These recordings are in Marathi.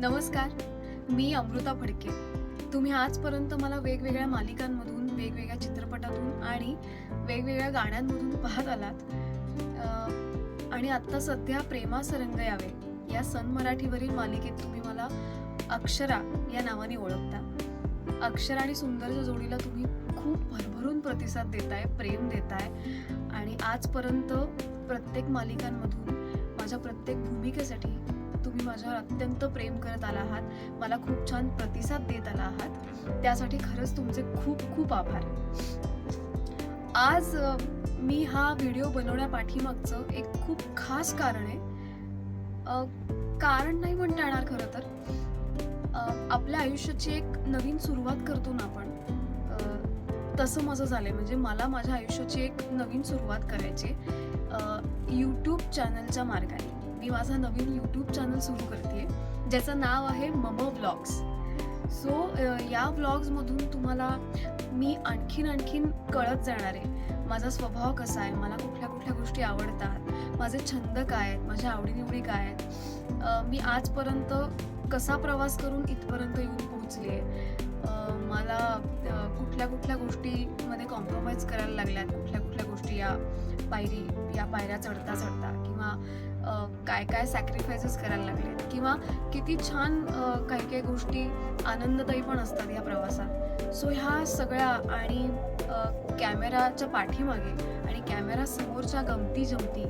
नमस्कार मी अमृता फडके. तुम्ही आजपर्यंत मला वेगवेगळ्या मालिकांमधून वेगवेगळ्या चित्रपटातून आणि वेगवेगळ्या गाण्यांमधून पाहत आलात. आणि आत्ता सध्या प्रेमा सरंग यावे. या सन मराठीवरील मालिकेत तुम्ही मला अक्षरा या नावाने ओळखता. अक्षरा आणि सुंदरच्या जोडीला तुम्ही खूप भरभरून प्रतिसाद देताय प्रेम देताय. आणि आजपर्यंत प्रत्येक मालिकांमधून माझ्या प्रत्येक भूमिकेसाठी तुम्ही माझ्यावर अत्यंत प्रेम करत आला आहात मला खूप छान प्रतिसाद देत आला आहात. त्यासाठी खरंच तुमचे खूप खूप आभार. आज मी हा व्हिडिओ बनवण्यापाठीमागचं एक खूप खास कारण आहे. कारण नाही म्हणता येणार खरं तर. आपल्या आयुष्याची एक नवीन सुरुवात करतो ना आपण तसं माझं झालंय. म्हणजे मला माझ्या आयुष्याची एक नवीन सुरुवात करायची यूट्यूब चॅनलच्या मार्गाने. मी माझा नवीन यूट्यूब चॅनल सुरू करते ज्याचं नाव आहे मम व्लॉग्स सो या व्लॉग्समधून तुम्हाला मी आणखीन आणखीन कळत जाणार आहे. माझा स्वभाव कसा आहे? मला कुठल्या कुठल्या गोष्टी आवडतात? माझे छंद काय आहेत? माझ्या आवडीनिवडी काय आहेत? मी आजपर्यंत कसा प्रवास करून इथपर्यंत येऊन पोहोचले आहे? मला कुठल्या कुठल्या गोष्टीमध्ये कॉम्प्रोमाइज करायला लागल्यात? कुठल्या कुठल्या गोष्टी या पायरी या पायऱ्या चढता चढता? किंवा काय काय सॅक्रिफायसेस करायला लागलेत? किंवा किती छान काही काही गोष्टी आनंददायी पण असतात या प्रवासात. सो ह्या सगळ्या आणि कॅमेराच्या पाठीमागे आणि कॅमेरा समोरच्या गमती जमती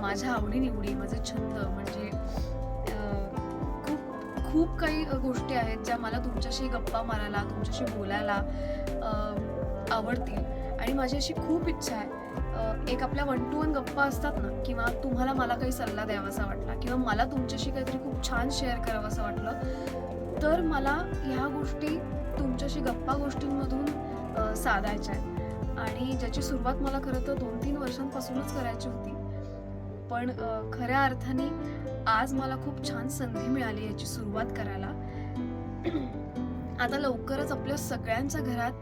माझ्या आवडीनिवडी माझे छंद म्हणजे खूप खूप काही गोष्टी आहेत ज्या मला तुमच्याशी गप्पा मारायला तुमच्याशी बोलायला आवडतील. आणि माझी अशी खूप इच्छा आहे एक आपल्या वन टू वन गप्पा असतात ना किंवा तुम्हाला मला काही सल्ला द्यावासा वाटला किंवा मला तुमच्याशी काहीतरी खूप छान शेअर करावंसं वाटलं तर मला ह्या गोष्टी तुमच्याशी गप्पा गोष्टींमधून साधायच्या आहेत. आणि ज्याची सुरुवात मला खरं तर दोन तीन वर्षांपासूनच करायची होती. पण खऱ्या अर्थाने आज मला खूप छान संधी मिळाली याची सुरुवात करायला. आता लवकरच आपल्या सगळ्यांच्या घरात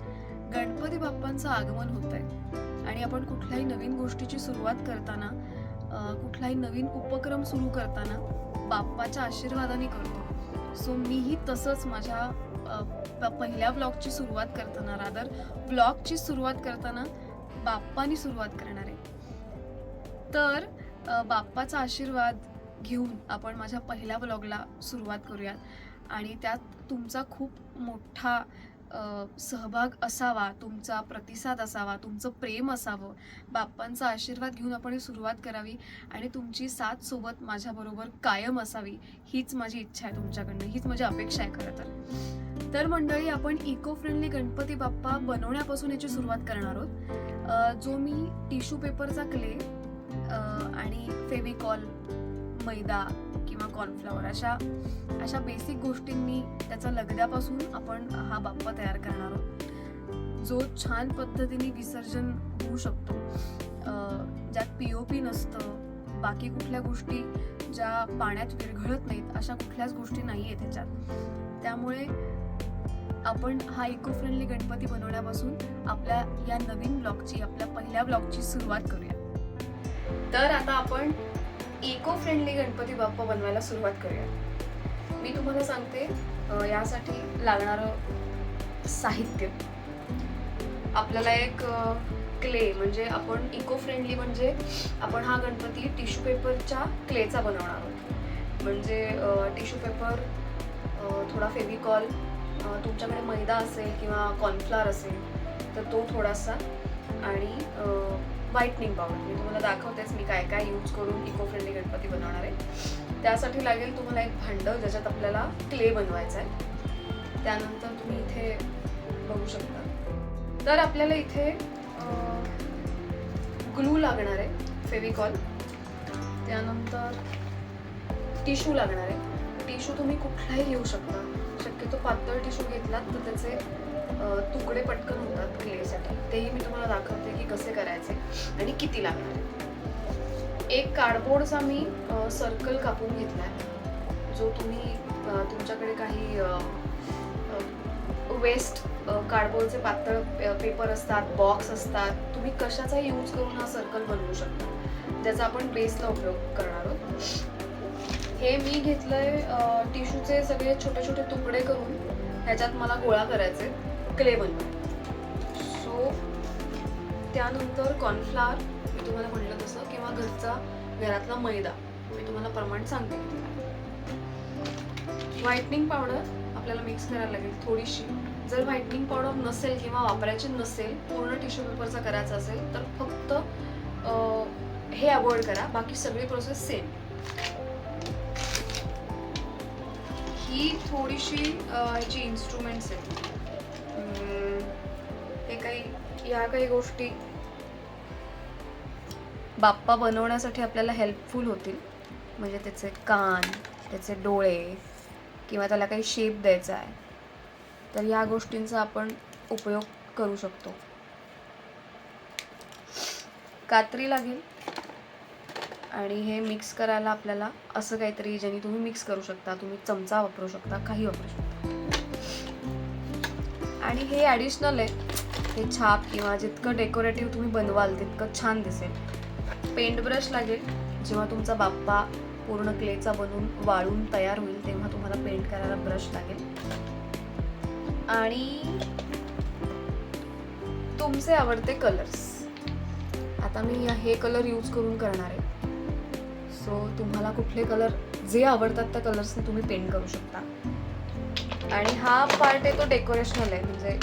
गणपती बाप्पांचं आगमन होत आहे आणि आपण कुठल्याही नवीन गोष्टीची सुरुवात करताना कुठलाही नवीन उपक्रम सुरू करताना बाप्पाच्या आशीर्वादाने करतो. सो मीही तसंच माझ्या पहिल्या ब्लॉगची सुरुवात करताना रादर ब्लॉगची सुरुवात करताना बाप्पानी सुरुवात करणार आहे. तर बाप्पाचा आशीर्वाद घेऊन आपण माझ्या पहिल्या ब्लॉगला सुरुवात करूयात. आणि त्यात तुमचा खूप मोठा सहभाग असावा तुमचा प्रतिसाद असावा तुमचं प्रेम असावं बाप्पांचा आशीर्वाद घेऊन आपण ही सुरुवात करावी आणि तुमची साथ सोबत माझ्याबरोबर कायम असावी हीच माझी इच्छा आहे तुमच्याकडनं हीच माझी अपेक्षा आहे खरं तर. तर मंडळी आपण इको फ्रेंडली गणपती बाप्पा बनवण्यापासून याची सुरुवात करणार आहोत. जो मी टिश्यू पेपरचा क्ले आणि फेविकॉल मैदा किंवा कॉर्नफ्लॉवर अशा अशा बेसिक गोष्टींनी त्याचा लगद्यापासून आपण हा बाप्पा तयार करणार आहोत. जो छान पद्धतीने विसर्जन होऊ शकतो. ज्यात पी ओ पी नसतं बाकी कुठल्या गोष्टी ज्या पाण्यात विरघळत नाहीत अशा कुठल्याच गोष्टी नाही आहेत त्याच्यात त्यामुळे आपण हा इको फ्रेंडली गणपती बनवण्यापासून आपल्या या नवीन ब्लॉगची आपल्या पहिल्या ब्लॉगची सुरुवात करूया. तर आता आपण इको फ्रेंडली गणपती बाप्पा बनवायला सुरुवात करूया. मी तुम्हाला सांगते यासाठी लागणारं साहित्य. आपल्याला एक क्ले म्हणजे आपण इको फ्रेंडली म्हणजे आपण हा गणपती टिश्यू पेपरच्या क्लेचा बनवणार आहोत. म्हणजे टिश्यू पेपर थोडा फेविकॉल तुमच्याकडे मैदा असेल किंवा कॉर्नफ्लॉर असेल तर तो थोडासा आणि व्हाईटनिंग पावडर मी तुम्हाला म्हणजे दाखवतेच मी काय काय यूज करून इको फ्रेंडली गणपती बनवणार आहे. त्यासाठी लागेल तुम्हाला एक भांडं ज्याच्यात आपल्याला क्ले बनवायचा आहे. त्यानंतर तुम्ही इथे बघू शकता. तर आपल्याला इथे ग्लू लागणार आहे फेविकॉल. त्यानंतर टिश्यू लागणार आहे. टिश्यू तुम्ही कुठलाही घेऊ शकता. शक्यतो पातळ टिश्यू घेतलात तर त्याचे तुकडे पटकन होतात क्लेसाठी तेही मी तुम्हाला दाखवते की कसे करायचे आणि किती लागणार. एक कार्डबोर्डचा मी सर्कल कापून घेतला आहे जो तुम्ही तुमच्याकडे काही वेस्ट कार्डबोर्डचे पातळ पेपर असतात बॉक्स असतात तुम्ही कशाचा यूज करून हा सर्कल बनवू शकता. ज्याचा आपण बेसला उपयोग करणार आहोत. हे मी घेतलंय टिश्यूचे सगळे छोटे छोटे तुकडे करून ह्याच्यात मला गोळा करायचे क्ले बनवून. सो त्यानंतर कॉर्नफ्लावर मी तुम्हाला म्हटलं तसं किंवा घरचा घरातला मैदा मी तुम्हाला प्रमाण सांगते. किती व्हाईटनिंग पावडर आपल्याला मिक्स करायला लागेल थोडीशी. जर व्हाईटनिंग पावडर नसेल किंवा वापरायची नसेल पूर्ण टिश्यू पेपरचा करायचा असेल तर फक्त हे अवॉइड करा. बाकी सगळी प्रोसेस सेम ही थोडीशी जी ह्याची इन्स्ट्रुमेंट्स आहेत. हे काही या काही गोष्टी बाप्पा बनवण्यासाठी आपल्याला हेल्पफुल होतील. म्हणजे त्याचे कान त्याचे डोळे किंवा त्याला काही शेप द्यायचा आहे. तर या गोष्टींचा आपण उपयोग करू शकतो. कात्री लागेल. आणि हे मिक्स करायला आपल्याला असं काहीतरी ज्याने तुम्ही मिक्स करू शकता तुम्ही चमचा वापरू शकता काही वापरू शकता. आणि हे ॲडिशनल आहे. हे छाप किंवा जितकं डेकोरेटिव्ह तुम्ही बनवाल तितकं छान दिसेल. पेंट ब्रश लागेल जेव्हा तुमचा बाप्पा पूर्ण क्लेचा बनून वाळून तयार होईल तेव्हा तुम्हाला पेंट करायला ब्रश लागेल. आणि तुमचे आवडते कलर्स आता मी हे कलर यूज करून करणार आहे. सो तुम्हाला कुठले कलर जे आवडतात त्या कलर्सने तुम्ही पेंट करू शकता. आणि हा पार्ट आहे तो डेकोरेशनल आहे. म्हणजे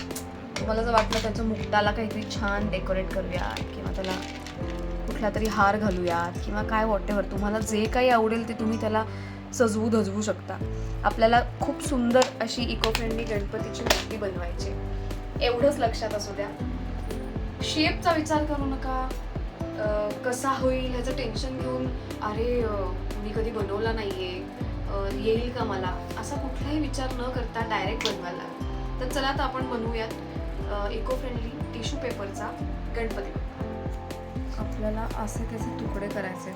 तुम्हाला जर वाटलं त्याच्या मुक्ताला काहीतरी छान डेकोरेट करूयात किंवा त्याला कुठला तरी हार घालूयात किंवा काय वॉटेवर तुम्हाला जे काही आवडेल ते तुम्ही त्याला सजवू धजवू शकता. आपल्याला खूप सुंदर अशी इको फ्रेंडली गणपतीची मूर्ती बनवायची एवढंच लक्षात असू द्या. शेपचा विचार करू नका. कसा होईल ह्याचं टेन्शन घेऊन अरे मी कधी बनवला नाही आहे येईल का मला? असा कुठलाही विचार न करता डायरेक्ट बनवायला. तर चला आता आपण बनवूयात इको फ्रेंडली टिश्यू पेपरचा गणपती आपल्याला असे त्याचे तुकडे करायचे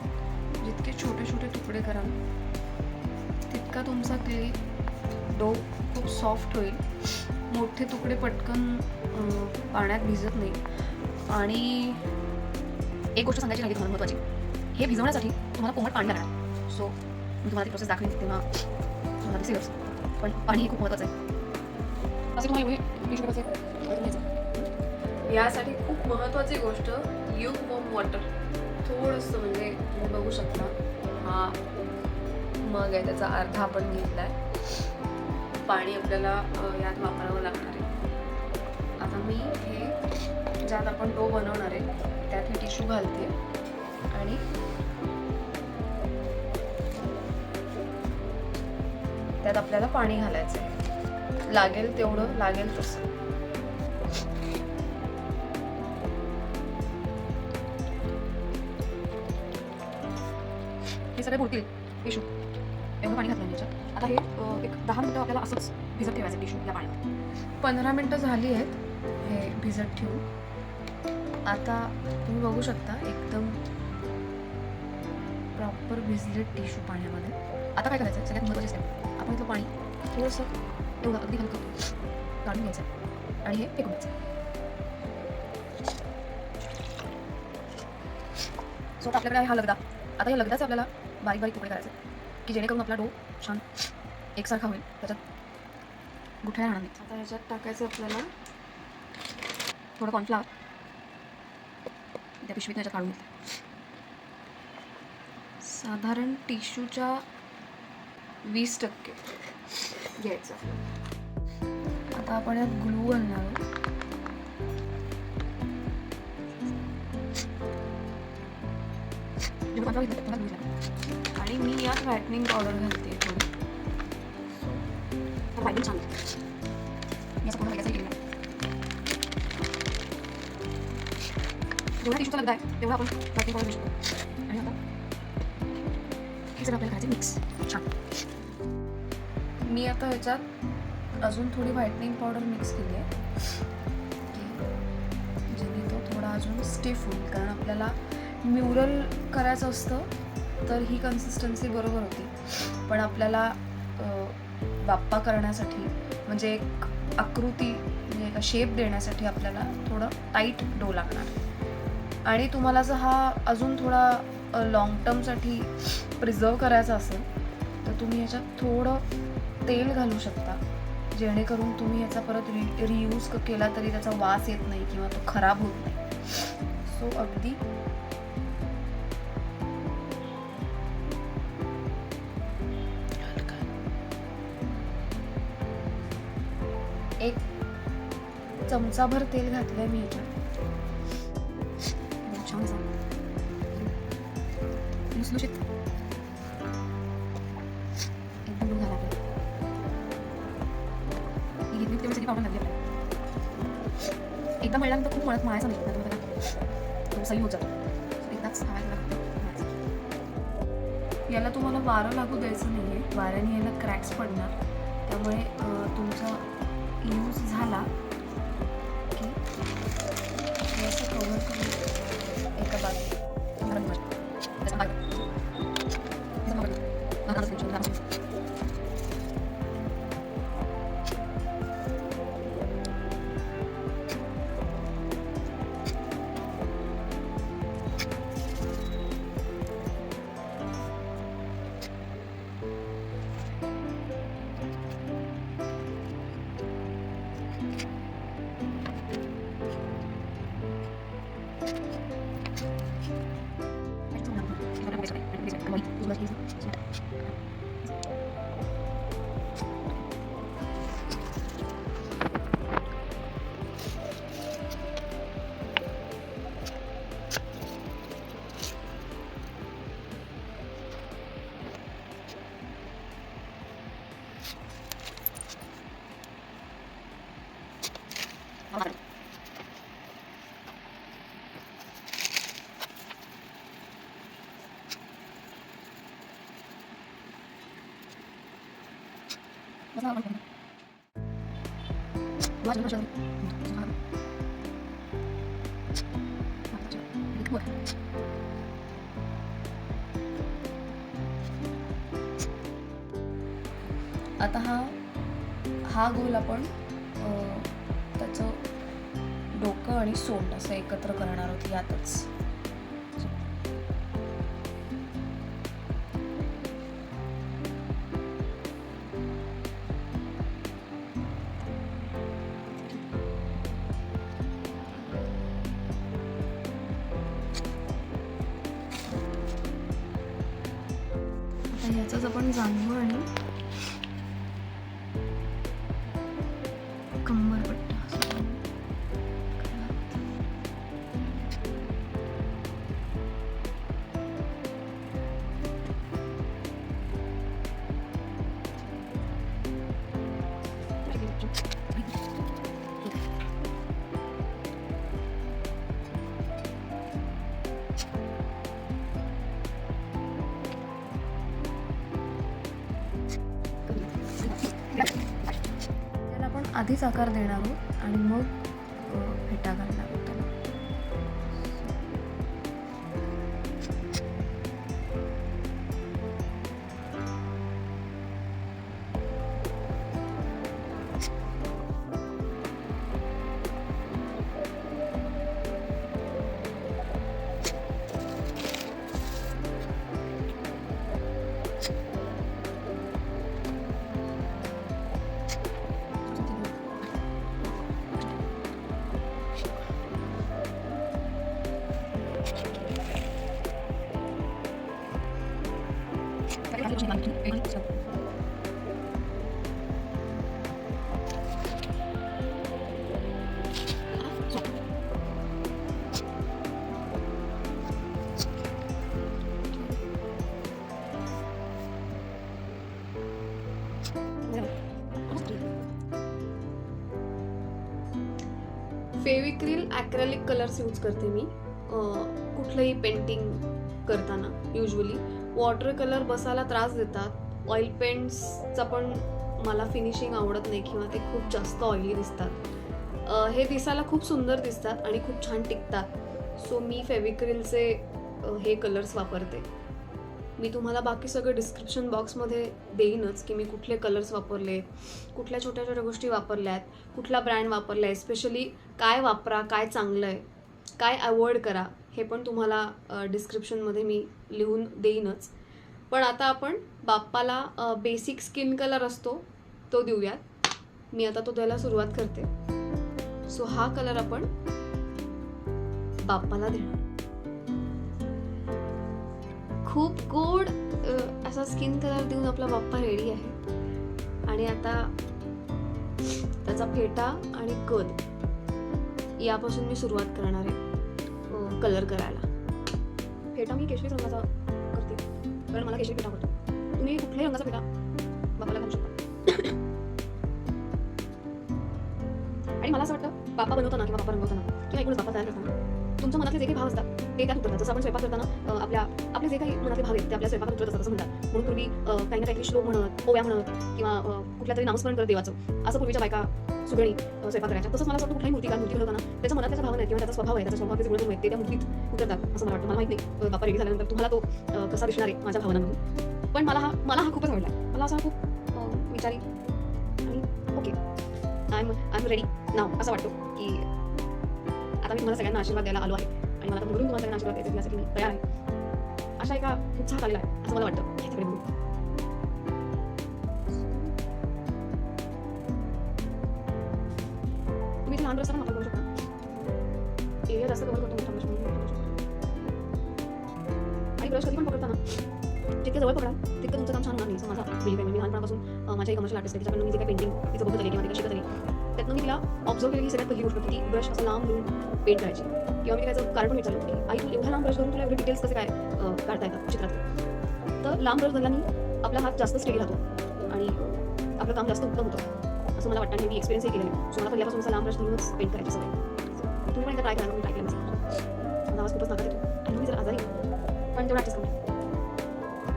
जितके छोटे छोटे तुकडे कराल तितका तुमचा क्ले डो खूप सॉफ्ट होईल. मोठे तुकडे पटकन पाण्यात भिजत नाही. आणि एक गोष्ट सांगायची राहिली महत्त्वाची हे भिजवण्यासाठी तुम्हाला कोमट पाणी लागणार. सो मी तुम्हाला ती प्रोसेस दाखवेन तेव्हा तुम्हाला दिसेलच पण पाणी हे खूप महत्त्वाचं आहे असे तुम्हाला एवढे. यासाठी खूप महत्त्वाची गोष्ट युग वॉम वॉटर थोडंसं म्हणजे तुम्ही बघू शकता हा मग आहे त्याचा अर्धा आपण घेतला आहे पाणी आपल्याला यात वापरावं लागणार आहे आता मी हे ज्यात आपण डो बनवणार आहे त्यात हे टिश्यू घालते आणि त्यात आपल्याला पाणी घालायचं आहे लागेल तेवढं लागेल तसं. हे सगळे पुरतील टिशू एवढं पाणी घातलं याच्यात. आता हे एक दहा मिनटं आपल्याला असंच भिजत ठेवायचं टिशू या पाण्यात. पंधरा मिनटं झाली आहेत. हे भिजत ठेवून. आता तुम्ही बघू शकता एकदम प्रॉपर भिजले टिश्यू पाण्यामध्ये. आता काय करायचं? सगळ्यात महत्त्वाची स्टेप आपण इथलं पाणी थोडंसं एवढं अगदी हलकं काढून घ्यायचं आणि हे फेकून द्यायचं. सो आपल्याकडे आहे हा लगदा. आता या लगदाचे आपल्याला बारीक बारीक तुकडे करायचे की जेणेकरून आपला डो छान एकसारखा होईल त्याच्यात गुठळ्या राहणार नाही आता ह्याच्यात टाकायचं आपल्याला थोडं कॉर्नफ्लावर त्या पिशवीत ह्याच्यात काढून घेतलं साधारण टिश्यूच्या वीस टक्के. घ्यायचं. आता आपण यात ग्लू घालणार आहोत. आणि मी यात व्हायटनिंग पावडर घालते थोडी. जेवढा लगदा आहे तेवढा आपण व्हायटनिंग पावडर घेऊ शकतो. आणि आता हे सगळं आपल्याला करायचं मिक्स छान. मी आता ह्याच्यात अजून थोडी व्हाईटनिंग पावडर मिक्स केली आहे. की जेणे तो थोडा अजून स्टिफ होईल कारण आपल्याला म्युरल करायचं असतं तर ही कन्सिस्टन्सी बरोबर होती. पण आपल्याला बाप्पा करण्यासाठी म्हणजे एक आकृती म्हणजे एका शेप देण्यासाठी आपल्याला थोडं टाईट डो लागणार. आणि तुम्हाला जर हा अजून थोडा लाँग टर्मसाठी प्रिझर्व करायचा असेल तर तुम्ही याच्यात थोडं तेल घालू शकता. जेणेकरून तुम्ही याचा परत रि रियूज केला तरी त्याचा वास येत नाही किंवा तो खराब होत नाही. सो अगदी एक चमचाभर तेल घातलंय मी याच्यात. खूप मळत मळायचं नाही तुम्ही मग त्याला तो सही होत जातो एकदाच याला तुम्हाला वारं लागू द्यायचं नाही आहे वाऱ्याने याला क्रॅक्स पडणार. त्यामुळे तुमचा यूज झाला. आता हा हा गोल आपण आणि सोंड असं एकत्र करणार होती यातच. आता ह्याचाच आपण जांभूळ आणि आधीच आकार देणार आहोत आणि मग फेटा घालणार फेविक्रिल ॲक्रेलिक कलर्स यूज करते मी. कुठलंही पेंटिंग करताना युजली वॉटर कलर बसायला त्रास देतात. ऑइल पेंट्सचा पण मला फिनिशिंग आवडत नाही किंवा ते खूप जास्त ऑइली दिसतात. हे दिसायला खूप सुंदर दिसतात आणि खूप छान टिकतात. सो मी फेविक्रिलचे हे कलर्स वापरते. मी तुम्हाला बाकी सगळं डिस्क्रिप्शन बॉक्समध्ये देईनच की मी कुठले कलर्स वापरले कुठल्या छोट्या छोट्या गोष्टी वापरल्या आहेत कुठला ब्रँड वापरला आहे स्पेशली काय वापरा काय चांगलं आहे काय अवॉइड करा हे पण तुम्हाला डिस्क्रिप्शनमध्ये मी लिहून देईनच. पण आता आपण बाप्पाला बेसिक स्किन कलर असतो तो देऊयात. मी आता तो द्यायला सुरुवात करते. सो हा कलर आपण बाप्पाला देणार. खूप गोड असा स्किन कलर देऊन आपला बाप्पा रेडी आहे. आणि आता त्याचा फेटा आणि कद यापासून मी सुरुवात करणार आहे. हो, कलर करायला. फेटा मी केशरी रंगाचा करते. कारण मला केशरी फेटा आवडतो. तुम्ही कुठल्याही रंगाचा फेटा बापाला घालू शकता. आणि मला असं वाटतं बापा बनवताना किंवा बापा रंगवताना किंवा एकूणच बापा तयार करताना तुमच्या मनातले जे काही भाव असतात ते त्यात उतरतात जसं आपण स्वयंपाक करताना आपल्या आपले जे काही मनातले भाव आहेत ते आपल्या स्वयंपाकात उतरत असतात असं म्हणतात. म्हणून पूर्वी काही ना काही श्लोक म्हणत ओव्या म्हणत किंवा कुठल्या तरी नामस्मरण करत देवाचं. असं पूर्वीच्या बायका सुगणी स्वयंपाक करायच्या. तसंच मला असं वाटतं कुठल्याही मूर्तिकार मूर्ती घडवताना त्याच्या मनात त्याचा भावना आहे किंवा त्याचा स्वभाव आहे त्याचा स्वभावाचे गुणधर्म आहेत ते त्या मूर्तीत उतरतात असं मला वाटतं. मला माहीत नाही बापा रेडी झाल्यानंतर तुम्हाला तो कसा दिसणार आहे माझ्या भावनांमधून पण मला हा मला हा खूपच आवडला. मला असा खूप विचारी आणि okay. I am I am ready नाव असं वाटतो की आता मी तुम्हाला सगळ्यांना आशीर्वाद द्यायला आलो आहे. आणि मला आता म्हणून तुम्हाला सगळ्यांना आशीर्वाद द्यायचे यासाठी मी तयार आहे. अशा एका उत्साहात आलेला आहे असं मला वाटतं. ह्याच्याकडे बघू. तुम्ही लहान रस्ता वापर करू शकता. एरिया जास्त कव्हर करतो मोठा आणि ब्रश कधी पण पकडताना जितके जवळ पकडा तितकं तुमचं काम छान होणार नाही. असं माझा बिलीव आहे. मी लहानपणापासून माझ्या एक कमर्शियल आर्टिस्ट आहे तिच्याकडून मी जे काही पेंटिंग तिचं बघत आली किंवा तिला शिकत आली त्यातनं मी तिला ऑब्झर्व केलेली सगळ्यात पहिली गोष्ट होती की ब्रश असं लांब घेऊन पेंट करायची. किंवा मी त्याचं कारण पण विचारलं की आई तू एवढा लांब ब्रश करून तुला एवढे डिटेल्स कसे काय काढता येतात चित्रात? तर लांब ब्रश धरल्याने आपला हात जास्त स्टेडी राहतो आणि आपलं काम जास्त उत्तम होतं असं मला वाटतं. आणि मी एक्सपिरियन्सही केलेलं आहे. सो मला पहिल्यापासून असं लांब ब्रश धरूनच पेंट करायचं सवय. तुम्ही पण एकदा ट्राय करा मी ट्राय केलं माझा आवाज खूपच नाकात देतो आणि मी जर आजारी पण तेवढा ॲडजस्ट करून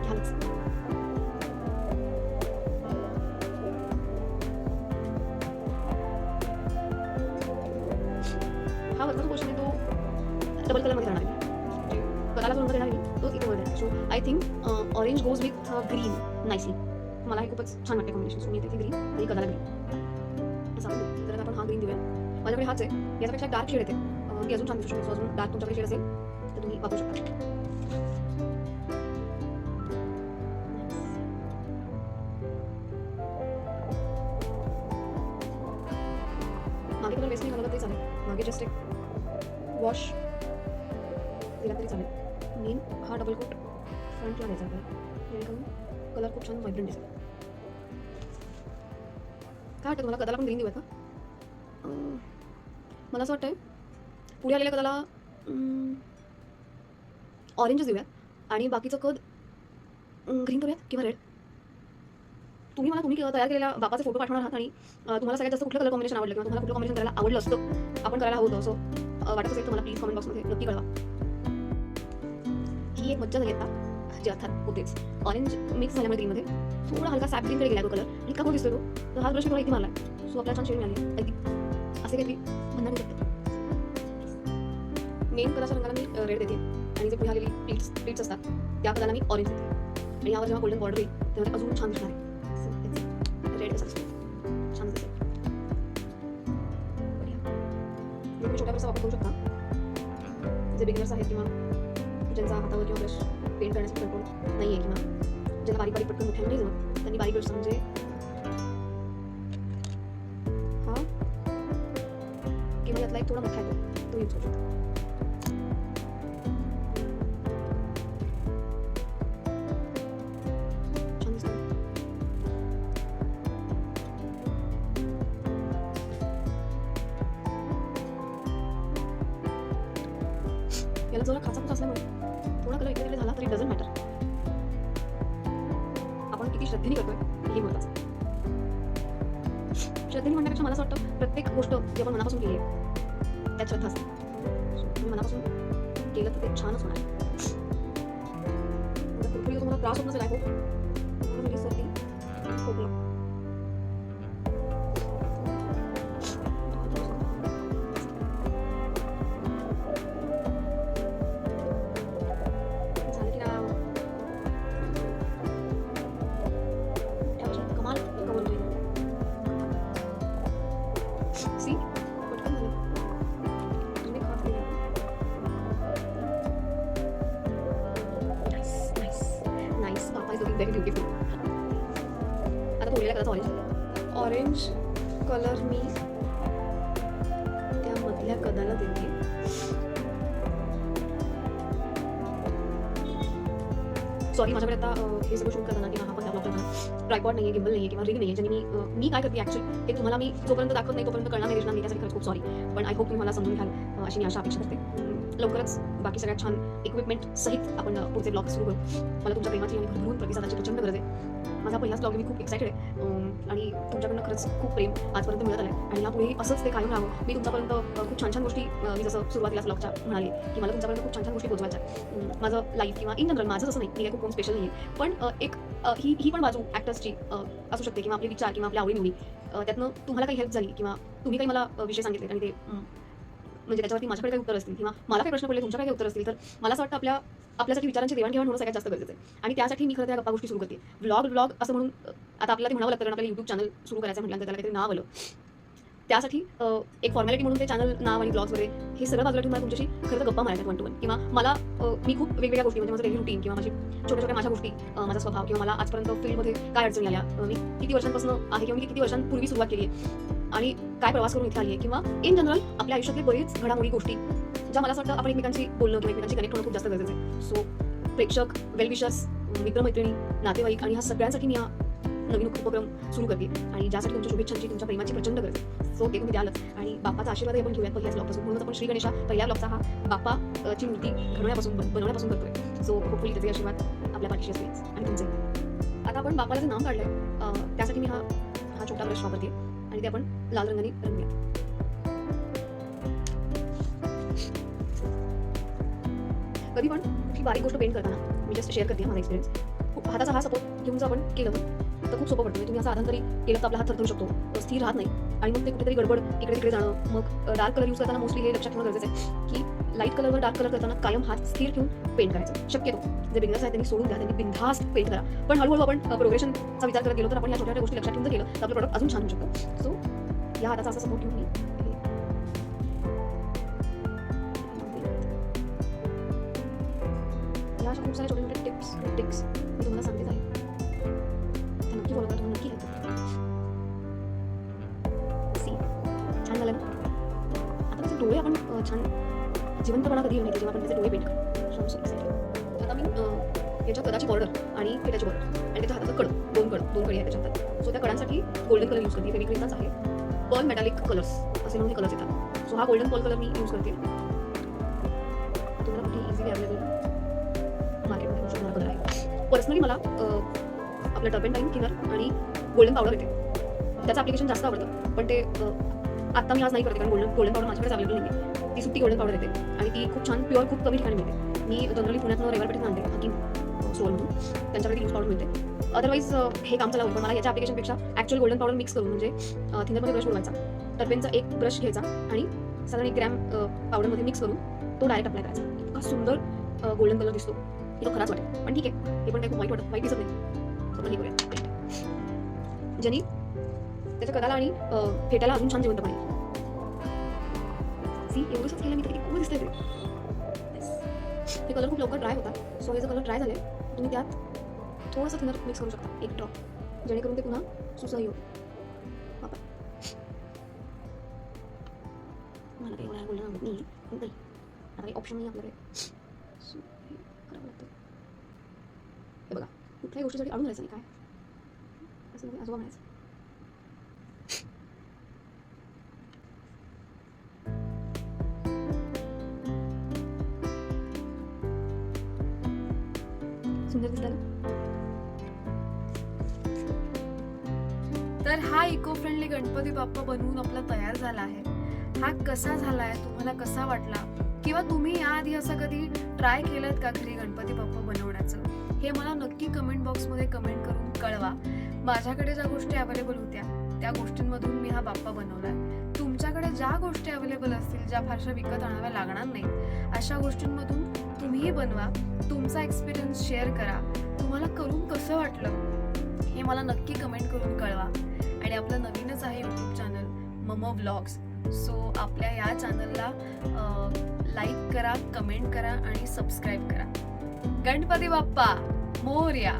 घ्यालच so I think orange goes with green nicely मला हे खूपच छान वाटते कॉम्बिनेशन सो मी तिथे ग्रीन आणि कलर ग्रीन असं तर आपण हा ग्रीन देऊया. माझ्याकडे हाच आहे. याच्यापेक्षा डार्क शेड येते. मी अजून छान दिसू शकतो. अजून डार्क तुमच्याकडे शेड असेल तर तुम्ही वापरू शकता. मागे कलर वेस्ट नाही घालवला तरी चालेल मागे जस्ट एक वॉश दिला तरी चालेल. मेन हा डबल कोट फ्रंटला द्यायचा आपल्याला जेणेकरून कलर खूप छान व्हायब्रंट दिसेल काय वाटतं तुम्हाला कदाला पण ग्रीन देऊया का मला असं वाटतंय पुढे आलेल्या कदाला ऑरेंजच देऊयात आणि बाकीचं कद ग्रीन करूयात किंवा रेड तुम्ही मला तुम्ही तयार केलेल्या बापाचे फोटो पाठवणार आहात आणि तुम्हाला सगळ्यात जास्त कुठलं कलर कॉम्बिनेशन आवडलं किंवा तुम्हाला कुठलं कॉम्बिनेशन करायला आवडलं असतं आपण करायला हवं होतं असं वाटत असेल तुम्हाला प्लीज कमेंट बॉक्समध्ये नक्की कळवा ही एक मज्जा झाली आता जी अर्थात होतेच ऑरेंज मिक्स झाल्यामुळे ग्रीनमध्ये थोडा हलका सॅप ग्रीनकडे गेला तो कलर इतका कोण दिसतो तो. तर हा ब्रश थोडा इथे मारला सो आपल्याला छान शेड मिळाली. अगदी. असे काही म्हणणार नाही शकतो मेन कलरच्या रंगाला मी रेड देते. आणि जे पुढे आलेली प्लीट्स प्लीट्स असतात त्या कलरला मी ऑरेंज देते. आणि यावर जेव्हा गोल्डन बॉर्डर येईल तेव्हा अजून छान दिसणार आहे. रेड कसा छान दिसेल तुम्ही छोट्या ब्रशचा वापर करू शकता. जे बिगिनर्स आहेत किंवा ज्यांचा हातावर किंवा ब्रश पेंट करण्याचा कंट्रोल नाही आहे किंवा ज्यांना बारीक बारीक पटकन मोठ्या नाही जमत त्यांनी बारीक गोष्ट म्हणजे हा? किंवा यातला एक थोडा मोठा आहे तो. यूज करू शकतो. सॉरी माझ्याकडे आता अं, ट्रायपॉड नाही आहे गिम्बल नाही किंवा रिंग नाही आहे ज्याने मी मी काय करते ॲक्च्युअली ते तुम्हाला मी जोपर्यंत दाखवत नाही तोपर्यंत कळणार नाही दिसणार नाही त्यासाठी खरंच खूप सॉरी पण आय होप तुम्ही मला समजून घ्याल अशी मी आशा अपेक्षा करते. लवकरच बाकी सगळ्यात छान इक्विपमेंट सहित आपण पुढचे ब्लॉग सुरू करू. मला तुमच्या प्रेमाची आणि भरभरून प्रतिसादाची प्रचंड गरज आहे. माझा पहिलाच ब्लॉग मी खूप एक्सायटेड आहे. आणि तुमच्याकडनं खरंच खूप प्रेम आजपर्यंत मिळत आलं आहे आणि यापुढे असंच ते कायम राहावं. मी तुमच्यापर्यंत खूप छान छान गोष्टी मी जसं सुरुवातीला ब्लॉगच्या म्हणाले की मला तुमच्यापर्यंत खूप छान छान गोष्टी पोहोचवायच्या माझं लाईफ किंवा इन जनरल माझं असं नाही. मी काय खूप स्पेशल नाही आहे पण एक ही ही पण बाजू ॲक्टर्सची असू शकते किंवा आपले विचार किंवा आपल्या आवडीनिवडी अं, त्यातनं तुम्हाला काही हेल्प झाली किंवा तुम्ही काही मला विषय सांगितले आणि ते म्हणजे त्याच्यावरती माझ्याकडे काही उत्तर असतील किंवा मला काही प्रश्न पडले तुमच्याकडे काही उत्तर असतील तर मला असं वाटतं आपल्या आपल्यासाठी विचारांची देवाणघेवाण होणं सगळ्यात जास्त गरजेचं आहे. आणि त्यासाठी मी खरं त्या गप्पा गोष्टी सुरू करते. व्लॉग व्लॉग असं म्हणून आता आपल्याला ते म्हणावं लागतं कारण आपल्याला युट्यूब चॅनल सुरू करायचं म्हटल्यानंतर त्याला काहीतरी नाव आलं. त्यासाठी एक फॉर्मॅलिटी म्हणून ते चॅनल नाव आणि ब्लॉग्स वगैरे हे सगळं बाजूला ठेवून मला तुमच्याशी खरं तर गप्पा मारायच्या वन टू वन किंवा मला मी खूप वेगवेगळ्या गोष्टी म्हणजे माझं डेली रुटीन किंवा माझी छोट्या छोट्या माझ्या गोष्टी माझा स्वभाव किंवा मला आजपर्यंत फील्डमध्ये काय अडचणी आल्या मी किती वर्षांपासून आहे किंवा मी किती वर्षांपूर्वी सुरुवात केली आहे आणि काय प्रवास करून इथे आली आहे किंवा इन जनरल आपल्या आयुष्यातले बरेच घडामोडी गोष्टी ज्या मला असं वाटतं आपण एकमेकांशी बोलणं किंवा एकमेकांशी कनेक्ट होणं खूप जास्त गरजेचं आहे. सो प्रेक्षक वेलविशर्स मित्रमैत्रिणी नातेवाईक आणि ह्या सगळ्यांसाठी मी नवीन उपक्रम सुरू करते आणि ज्यासाठी तुमच्या शुभेच्छांची तुमच्या प्रेमाची प्रचंड गरज आहे. सो ते तुम्ही द्यालच. आणि बाप्पाचा आशीर्वाद आपण घेऊयात पहिल्याच ब्लॉगपासून म्हणून आपण श्री गणेशा पहिल्या ब्लॉगचा हा बाप्पा ची मूर्ती घडवण्यापासून बनवण्यापासून करतोय. सो होपफुली त्याचे आशीर्वाद आपल्या पाठीशी असतील. आणि तुमचे. आता आपण बाप्पाला जे नाव काढलंय त्यासाठी मी हा हा छोटा ब्रश वापरते. आणि ते आपण लाल रंगाने रंगूया. कधी पण कुठली बारीक गोष्ट पेंट करताना मी जस्ट शेअर करते हा माझा एक्सपिरियन्स हाताचा हा सपोर्ट घेऊन जर आपण केलं तर खूप सोपं पडतं. म्हणजे तुम्ही असं आधार तरी केलं तर आपला हात थरथरू शकतो. तर स्थिर राहत नाही. आणि मग ते कुठेतरी गडबड इकडे तिकडे जाणं. मग डार्क कलर यूज करताना मोस्टली हे लक्षात ठेवणं गरजेचं आहे की लाइट कलरवर डार्क कलर करताना कायम हात स्थिर ठेवून पेंट करायचं. शक्यतो. जे बिगनर्स आहेत त्यांनी सोडून द्या. त्यांनी बिनधास्त पेंट करा. पण हळूहळू आपण प्रोग्रेशनचा विचार करत गेलो तर आपण या छोट्या गोष्टी लक्षात ठेवून केलं तर आपलं प्रॉडक्ट अजून छान होऊ शकतो. सो या हाताचा असा सपोर्ट घेऊन या अशा खूप साऱ्या छोट्या छोट्या टिप्स टिक्स छान जिवंतपणा कधी येऊन माहिती जेव्हा आपण त्याचे डोळे पेंट करतो आता मी याच्या कदाची बॉर्डर आणि पेटाची बॉर्डर आणि त्याच्या हाताचं कड दोन कड दोन कडी आहे त्याच्या हातात. सो त्या कडांसाठी गोल्डन कलर यूज करते. फेविक्रिलचाच आहे पर्ल मेटॅलिक कलर्स असे म्हणून हे कलर्स येतात. सो हा गोल्डन पर्ल कलर मी यूज करते. तुम्हाला कुठे इझिली अवेलेबल मार्केटमध्ये मिळू कलर आहे. पर्सनली मला अं, आपलं टर्पेंटाईन किलर आणि गोल्डन पावडर येते. त्याचं ॲप्लिकेशन जास्त आवडतं. पण ते आता आत्ता मी आज नाही करते कारण गोल्डन गोल्डन पावडर माझ्याकडे अवेलेबल नाही आहे ती सुट्टी गोल्डन पावडर येते आणि ती खूप छान प्युअर खूप कमी ठिकाणी मिळते. मी जनरली पुण्यात रेवर पेठेत आणते स्टोअर म्हणून. त्यांच्याकडे यूज पावडर मिळते. अदरवाईज हे काम चालवलं पण मला याच्या ॲप्लिकेशनपेक्षा ॲक्च्युअल गोल्डन पावडर मिक्स करून म्हणजे थिनरमध्ये ब्रश उडवायचा. टर्पेनचा एक ब्रश घ्यायचा आणि साधारण एक ग्रॅम पावडरमध्ये मिक्स करून तो डायरेक्ट अप्लाय करायचा. इतका सुंदर गोल्डन कलर दिसतो. की तो खराच वाटेल. पण ठीक आहे. हे पण काही खूप वाईट वाटत वाईट दिसत नाही. आपण हे करूया ज्यांनी त्याच्या कदाला आणि अं, फेट्याला अजून छान जिवंत पाहिजे सी एवढंच केलं मी तरी खूप दिसतंय ते कलर खूप लवकर ड्राय होता सो हे जर कलर ड्राय झाले तुम्ही त्यात थोडंसं थिनर मिक्स करू शकता. एक ड्रॉप जेणेकरून ते पुन्हा सुसही होईल मला काही आवडत नाही पण आता काही ऑप्शन नाही आपल्याकडे. करावं लागतं. हे बघा. कुठल्याही गोष्टीसाठी अडून राहायचं नाही. काय? असं आजोबा म्हणायचं. सुंदर तर हा इको फ्रेंडली गणपती बाप्पा बनवून आपला तयार झाला आहे. हा कसा झालाय तुम्हाला कसा वाटला? किंवा तुम्ही याआधी असं कधी ट्राय केलं का घरी गणपती बाप्पा बनवण्याचं? हे मला नक्की कमेंट बॉक्समध्ये कमेंट करून कळवा. माझ्याकडे ज्या गोष्टी अवेलेबल होत्या त्या गोष्टींमधून मी हा बाप्पा बनवलाय तुमच्याकडे ज्या गोष्टी अवेलेबल असतील ज्या फारशा विकत आणाव्या लागणार नाहीत अशा गोष्टींमधून तुम्हीही बनवा तुमचा एक्सपिरियन्स शेअर करा. तुम्हाला करून कसं वाटलं? हे मला नक्की कमेंट करून कळवा. आणि आपलं नवीनच आहे YouTube channel Mamo vlogs so आपल्या या चॅनलला लाईक करा कमेंट करा आणि सबस्क्राईब करा. गणपती बाप्पा मोर्या!